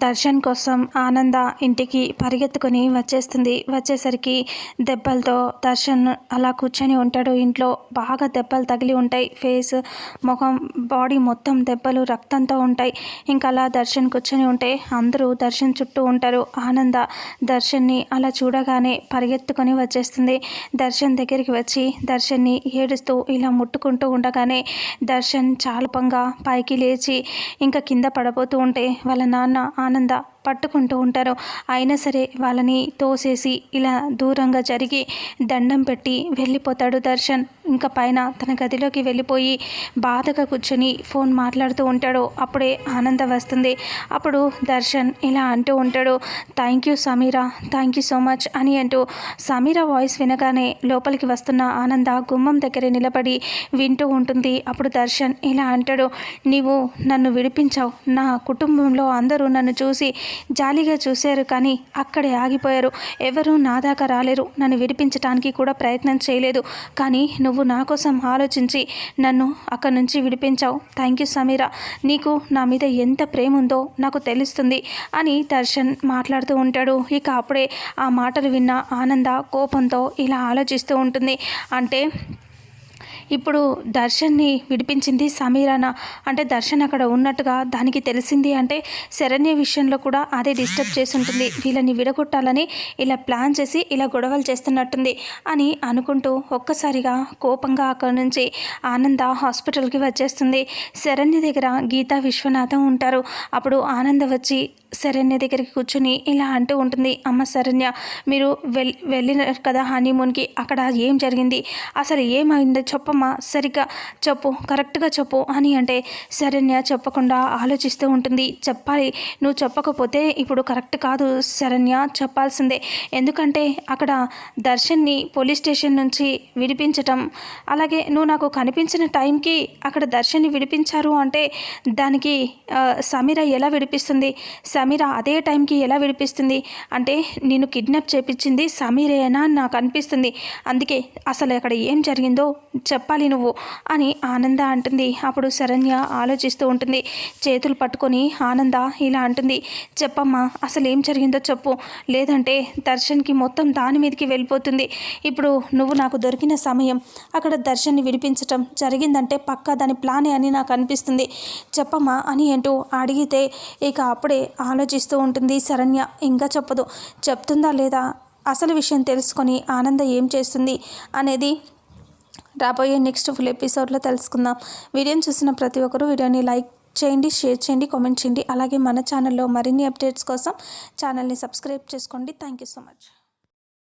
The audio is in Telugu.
దర్శన్ కోసం ఆనంద ఇంటికి పరిగెత్తుకొని వచ్చేస్తుంది. వచ్చేసరికి దెబ్బలతో దర్శన్ అలా కూర్చొని ఉంటాడు. ఇంట్లో బాగా దెబ్బలు తగిలి ఉంటాయి. ఫేస్ ముఖం బాడీ మొత్తం దెబ్బలు రక్తంతో ఉంటాయి. ఇంకా అలా దర్శన్ కూర్చొని ఉంటే అందరూ దర్శన్ చుట్టూ ఉంటారు. ఆనంద దర్శన్ని అలా చూడగానే పరిగెత్తుకొని వచ్చేస్తుంది. దర్శన్ దగ్గరికి వచ్చి దర్శన్ని ఏడుస్తూ ఇలా ముట్టుకుంటూ ఉండగానే దర్శన్ చాలపంగా పైకి లేచి ఇంకా కింద పడబోతూ ఉంటే వాళ్ళ నాన్న ఆనంద పట్టుకుంటూ ఉంటారు. అయినా సరే వాళ్ళని తోసేసి ఇలా దూరంగా జరిగి దండం పెట్టి వెళ్ళిపోతాడు దర్శన్. ఇంకా పైన తన గదిలోకి వెళ్ళిపోయి బాధగా కూర్చొని ఫోన్ మాట్లాడుతూ ఉంటాడు. అప్పుడే ఆనంద వస్తుంది. అప్పుడు దర్శన్ ఇలా అంటూ ఉంటాడు thank you Sameera thank you so much అని అంటూ సమీరా వాయిస్ వినగానే లోపలికి వస్తున్న ఆనంద గుమ్మం దగ్గర నిలబడి వింటూ ఉంటుంది. అప్పుడు దర్శన్ ఇలా అంటాడు నీవు నన్ను విడిపించావు. నా కుటుంబంలో అందరూ నన్ను చూసి జాలీగా చూశారు కానీ అక్కడే ఆగిపోయారు. ఎవరూ నా దాకా రాలేరు. నన్ను విడిపించడానికి కూడా ప్రయత్నం చేయలేదు. కానీ నువ్వు నా కోసం ఆలోచించి నన్ను అక్కడి నుంచి విడిపించావు. Thank you Sameera. నీకు నా మీద ఎంత ప్రేమ ఉందో నాకు తెలుస్తుంది అని దర్శన్ మాట్లాడుతూ ఉంటాడు. ఇక అప్పుడే ఆ మాటలు విన్న ఆనంద కోపంతో ఇలా ఆలోచిస్తూ ఉంటుంది. అంటే ఇప్పుడు దర్శన్ని విడిపించింది సమీరాన? అంటే దర్శన్ అక్కడ ఉన్నట్టుగా దానికి తెలిసింది అంటే శరణ్య విషయంలో కూడా అదే డిస్టర్బ్ చేస్తుంటుంది. వీళ్ళని విడగొట్టాలని ఇలా ప్లాన్ చేసి ఇలా గొడవలు చేస్తున్నట్టుంది అని అనుకుంటూ ఒక్కసారిగా కోపంగా అక్కడి నుంచి ఆనంద హాస్పిటల్కి వచ్చేస్తుంది. శరణ్య దగ్గర గీతా విశ్వనాథం ఉంటారు. అప్పుడు ఆనంద వచ్చి శరణ్య దగ్గరికి కూర్చొని ఇలా అంటూ ఉంటుంది అమ్మ శరణ్య మీరు వెల్ వెళ్ళినారు కదా హనీమూన్కి అక్కడ ఏం జరిగింది? అసలు ఏమైందో చెప్పమ్మా సరిగ్గా చెప్పు కరెక్ట్గా చెప్పు అని అంటే శరణ్య చెప్పకుండా ఆలోచిస్తూ ఉంటుంది. చెప్పాలి నువ్వు చెప్పకపోతే ఇప్పుడు కరెక్ట్ కాదు శరణ్య చెప్పాల్సిందే. ఎందుకంటే అక్కడ దర్శన్ని పోలీస్ స్టేషన్ నుంచి విడిపించటం అలాగే నువ్వు నాకు కనిపించిన టైంకి అక్కడ దర్శన్ని విడిపించారు అంటే దానికి సమీర ఎలా విడిపిస్తుంది? సమీర అదే టైంకి ఎలా విడిపిస్తుంది? అంటే నేను కిడ్నాప్ చేపించింది సమీరేనా? నాకు అనిపిస్తుంది. అందుకే అసలు అక్కడ ఏం జరిగిందో చెప్పాలి నువ్వు అని ఆనంద అంటుంది. అప్పుడు శరణ్య ఆలోచిస్తూ ఉంటుంది. చేతులు పట్టుకొని ఆనంద ఇలా అంటుంది. చెప్పమ్మా అసలు ఏం జరిగిందో చెప్పు. లేదంటే దర్శన్కి మొత్తం దాని మీదకి వెళ్ళిపోతుంది. ఇప్పుడు నువ్వు నాకు దొరికిన సమయం అక్కడ దర్శన్ని విడిపించటం జరిగిందంటే పక్కా దాని ప్లానే అని నాకు అనిపిస్తుంది. చెప్పమ్మా అని అంటూ అడిగితే ఇక అప్పుడే ఆలోచిస్తూ ఉంటుంది. శరణ్య ఇంకా చెప్పదు. చెప్తుందా లేదా? అసలు విషయం తెలుసుకొని ఆనంద ఏం చేస్తుంది అనేది రాబోయే నెక్స్ట్ ఫుల్ ఎపిసోడ్లో తెలుసుకుందాం. వీడియోని చూసిన ప్రతి ఒక్కరూ వీడియోని లైక్ చేయండి షేర్ చేయండి కామెంట్ చేయండి. అలాగే మన ఛానల్లో మరిన్ని అప్డేట్స్ కోసం ఛానల్ని సబ్స్క్రైబ్ చేసుకోండి. Thank you so much.